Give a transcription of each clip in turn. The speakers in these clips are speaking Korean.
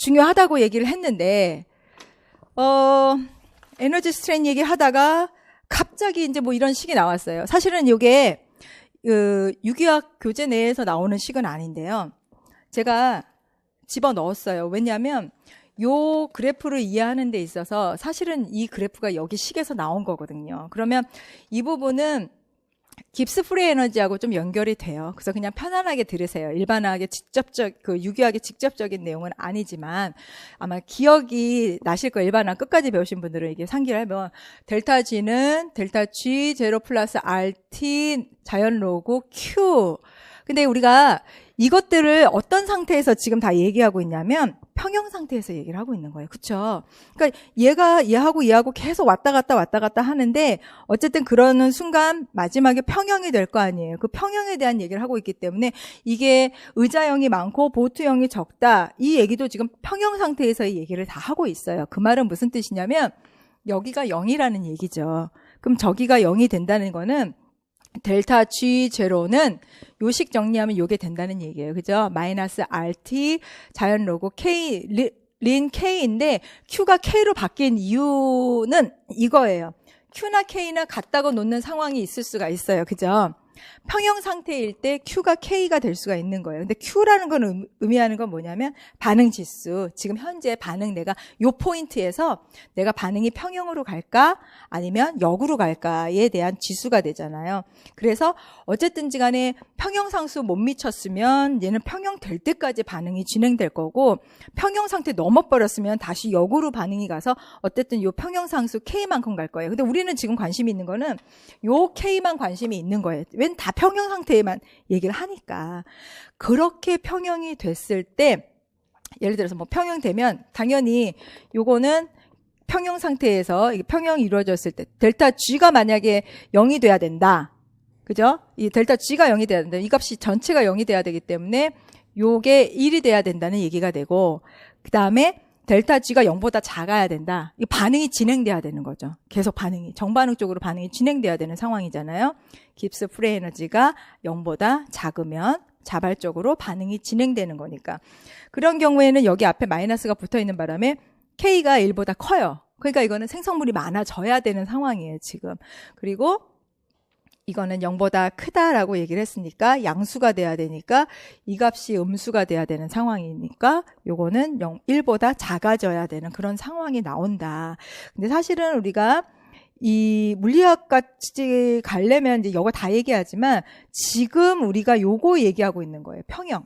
중요하다고 얘기를 했는데 어 에너지 스트레인 얘기하다가 갑자기 이제 뭐 이런 식이 나왔어요. 사실은 이게 그 유기학 교재 내에서 나오는 식은 아닌데요. 제가 집어 넣었어요. 왜냐하면 요 그래프를 이해하는 데 있어서 사실은 이 그래프가 여기 식에서 나온 거거든요. 그러면 이 부분은 깁스 프리 에너지하고 좀 연결이 돼요. 그래서 그냥 편안하게 들으세요. 일반화하게 직접적 그 유기하게 직접적인 내용은 아니지만 아마 기억이 나실 거예요. 일반화 끝까지 배우신 분들은 이게 상기를 하면 델타 G는 델타 G 제로 플러스 RT 자연 로고 Q. 근데 우리가 이것들을 어떤 상태에서 지금 다 얘기하고 있냐면 평형 상태에서 얘기를 하고 있는 거예요. 그렇죠? 그러니까 얘가 얘하고 얘하고 계속 왔다 갔다 왔다 갔다 하는데 어쨌든 그러는 순간 마지막에 평형이 될 거 아니에요. 그 평형에 대한 얘기를 하고 있기 때문에 이게 의자형이 많고 보트형이 적다. 이 얘기도 지금 평형 상태에서의 얘기를 다 하고 있어요. 그 말은 무슨 뜻이냐면 여기가 0이라는 얘기죠. 그럼 저기가 0이 된다는 거는 델타 G 제로는 요식 정리하면 요게 된다는 얘기예요. 그죠? 마이너스 RT 자연 로고 K 린 K인데 Q가 K로 바뀐 이유는 이거예요. Q나 K나 같다고 놓는 상황이 있을 수가 있어요. 그죠? 평형 상태일 때 Q가 K가 될 수가 있는 거예요. 근데 Q라는 건 의미하는 건 뭐냐면 반응 지수. 지금 현재 반응 내가 요 포인트에서 내가 반응이 평형으로 갈까 아니면 역으로 갈까에 대한 지수가 되잖아요. 그래서 어쨌든지 간에 평형 상수 못 미쳤으면 얘는 평형 될 때까지 반응이 진행될 거고 평형 상태 넘어 버렸으면 다시 역으로 반응이 가서 어쨌든 요 평형 상수 K만큼 갈 거예요. 근데 우리는 지금 관심이 있는 거는 요 K만 관심이 있는 거예요. 웬 다 평형 상태에만 얘기를 하니까 그렇게 평형이 됐을 때 예를 들어서 뭐 평형되면 당연히 요거는 평형 상태에서 평형이 이루어졌을 때 델타 G가 만약에 0이 돼야 된다. 그죠? 이 델타 G가 0이 돼야 된다. 이 값이 전체가 0이 돼야 되기 때문에 요게 1이 돼야 된다는 얘기가 되고 그다음에 델타 G가 0보다 작아야 된다. 이 반응이 진행돼야 되는 거죠. 계속 반응이 정반응 쪽으로 반응이 진행돼야 되는 상황이잖아요. 깁스 프레 에너지가 0보다 작으면 자발적으로 반응이 진행되는 거니까. 그런 경우에는 여기 앞에 마이너스가 붙어 있는 바람에 K가 1보다 커요. 그러니까 이거는 생성물이 많아져야 되는 상황이에요, 지금. 그리고 이거는 0보다 크다라고 얘기를 했으니까 양수가 돼야 되니까 이 값이 음수가 돼야 되는 상황이니까 요거는 0, 1보다 작아져야 되는 그런 상황이 나온다. 근데 사실은 우리가 이 물리학 같이 가려면 이제 이거 다 얘기하지만 지금 우리가 요거 얘기하고 있는 거예요. 평형.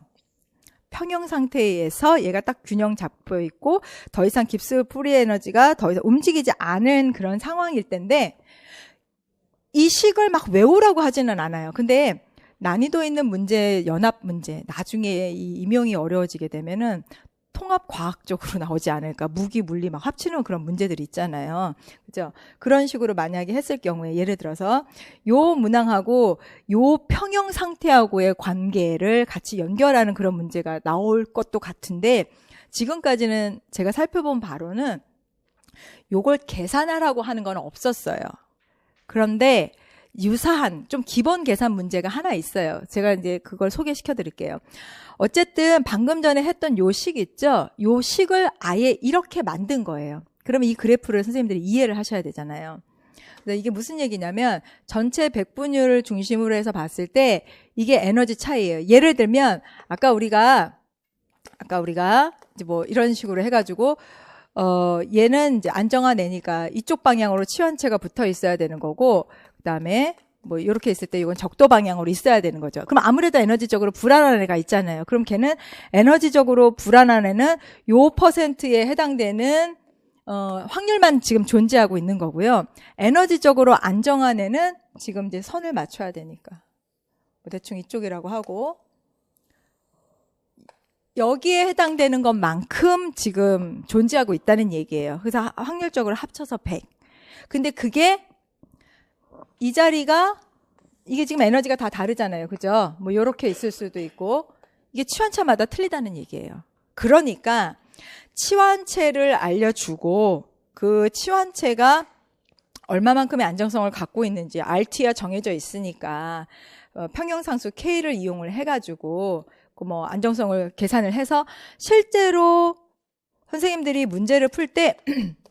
평형 상태에서 얘가 딱 균형 잡혀 있고 더 이상 깁스 프리 에너지가 더 이상 움직이지 않은 그런 상황일 텐데 이 식을 막 외우라고 하지는 않아요. 근데 난이도 있는 문제, 연합 문제, 나중에 이 임용이 어려워지게 되면은 통합 과학적으로 나오지 않을까. 무기, 물리 막 합치는 그런 문제들이 있잖아요. 그죠? 그런 식으로 만약에 했을 경우에 예를 들어서 요 문항하고 요 평형 상태하고의 관계를 같이 연결하는 그런 문제가 나올 것도 같은데 지금까지는 제가 살펴본 바로는 요걸 계산하라고 하는 건 없었어요. 그런데 유사한 좀 기본 계산 문제가 하나 있어요. 제가 이제 그걸 소개시켜 드릴게요. 어쨌든 방금 전에 했던 요 식 있죠? 요 식을 아예 이렇게 만든 거예요. 그러면 이 그래프를 선생님들이 이해를 하셔야 되잖아요. 이게 무슨 얘기냐면 전체 백분율을 중심으로 해서 봤을 때 이게 에너지 차이예요. 예를 들면 아까 우리가 아까 우리가 이제 뭐 이런 식으로 해가지고 어, 얘는 이제 안정화 내니까 이쪽 방향으로 치환체가 붙어 있어야 되는 거고, 그 다음에 뭐 이렇게 있을 때 이건 적도 방향으로 있어야 되는 거죠. 그럼 아무래도 에너지적으로 불안한 애가 있잖아요. 그럼 걔는 에너지적으로 불안한 애는 요 퍼센트에 해당되는 어, 확률만 지금 존재하고 있는 거고요. 에너지적으로 안정한 애는 지금 이제 선을 맞춰야 되니까. 뭐 대충 이쪽이라고 하고 여기에 해당되는 것만큼 지금 존재하고 있다는 얘기예요. 그래서 확률적으로 합쳐서 100. 근데 그게 이 자리가 이게 지금 에너지가 다 다르잖아요. 그죠? 뭐 요렇게 있을 수도 있고 이게 치환차마다 틀리다는 얘기예요. 그러니까 치환체를 알려주고 그 치환체가 얼마만큼의 안정성을 갖고 있는지 RT가 정해져 있으니까 어, 평형상수 K를 이용을 해가지고 그 뭐 안정성을 계산을 해서 실제로 선생님들이 문제를 풀 때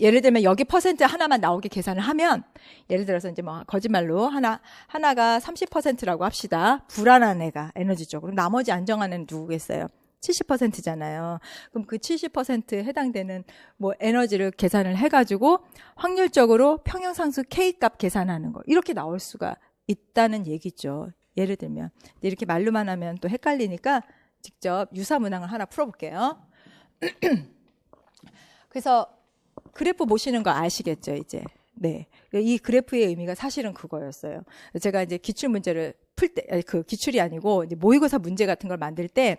예를 들면 여기 퍼센트 하나만 나오게 계산을 하면 예를 들어서 이제 뭐 거짓말로 하나 하나가 30%라고 합시다. 불안한 애가 에너지적으로 나머지 안정한 애는 누구겠어요? 70%잖아요. 그럼 그 70%에 해당되는 뭐 에너지를 계산을 해가지고 확률적으로 평형상수 K 값 계산하는 거 이렇게 나올 수가 있다는 얘기죠. 예를 들면 이렇게 말로만 하면 또 헷갈리니까 직접 유사 문항을 하나 풀어볼게요. 그래서 그래프 보시는 거 아시겠죠, 이제. 네. 이 그래프의 의미가 사실은 그거였어요. 제가 이제 기출 문제를 풀 때, 그 기출이 아니고 이제 모의고사 문제 같은 걸 만들 때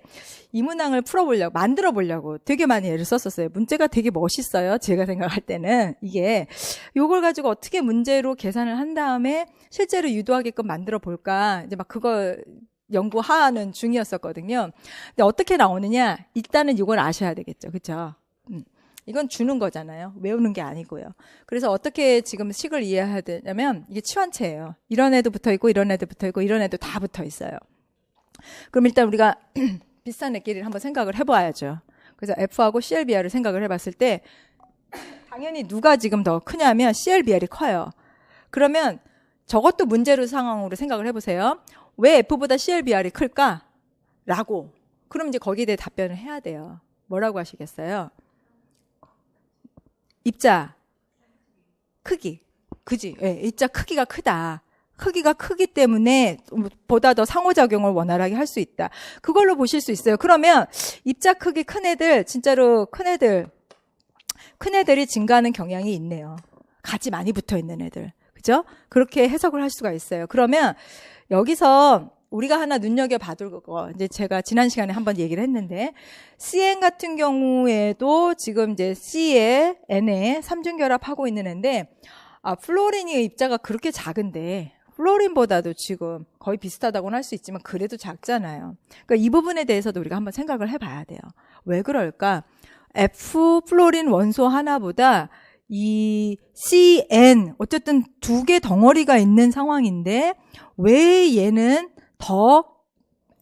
이 문항을 풀어보려고, 만들어 보려고 되게 많이 애를 썼었어요. 문제가 되게 멋있어요. 제가 생각할 때는. 이게 요걸 가지고 어떻게 문제로 계산을 한 다음에 실제로 유도하게끔 만들어 볼까. 이제 막 그거 연구하는 중이었었거든요. 근데 어떻게 나오느냐? 일단은 이걸 아셔야 되겠죠. 음. 이건 주는 거잖아요. 외우는 게 아니고요. 그래서 어떻게 지금 식을 이해해야 되냐면 이게 치환체예요. 이런 애도 붙어 있고 이런 애도 붙어 있고 이런 애도 다 붙어 있어요. 그럼 일단 우리가 비슷한 애끼리를 한번 생각을 해봐야죠. 그래서 F하고 CLBR을 생각을 해봤을 때 당연히 누가 지금 더 크냐면 CLBR이 커요. 그러면 저것도 문제로 상황으로 생각을 해보세요. 왜 F보다 CLBR이 클까? 라고. 그럼 이제 거기에 대해 답변을 해야 돼요. 뭐라고 하시겠어요? 입자 크기. 그지? 예, 입자 크기가 크다. 크기가 크기 때문에 보다 더 상호작용을 원활하게 할 수 있다. 그걸로 보실 수 있어요. 그러면 입자 크기 큰 애들 진짜로 큰 애들 큰 애들이 증가하는 경향이 있네요. 가지 많이 붙어 있는 애들. 그죠? 그렇게 해석을 할 수가 있어요. 그러면 여기서 우리가 하나 눈여겨 봐둘 거 이제 제가 지난 시간에 한번 얘기를 했는데 CN 같은 경우에도 지금 이제 C에 N에 삼중 결합하고 있는 애인데 아 플로린의 입자가 그렇게 작은데 플로린보다도 지금 거의 비슷하다고는 할 수 있지만 그래도 작잖아요. 그러니까 이 부분에 대해서도 우리가 한번 생각을 해봐야 돼요. 왜 그럴까? F 플로린 원소 하나보다 이 CN 어쨌든 두 개 덩어리가 있는 상황인데 왜 얘는 더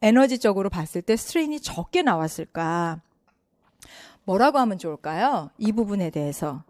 에너지적으로 봤을 때 스트레인이 적게 나왔을까? 뭐라고 하면 좋을까요? 이 부분에 대해서.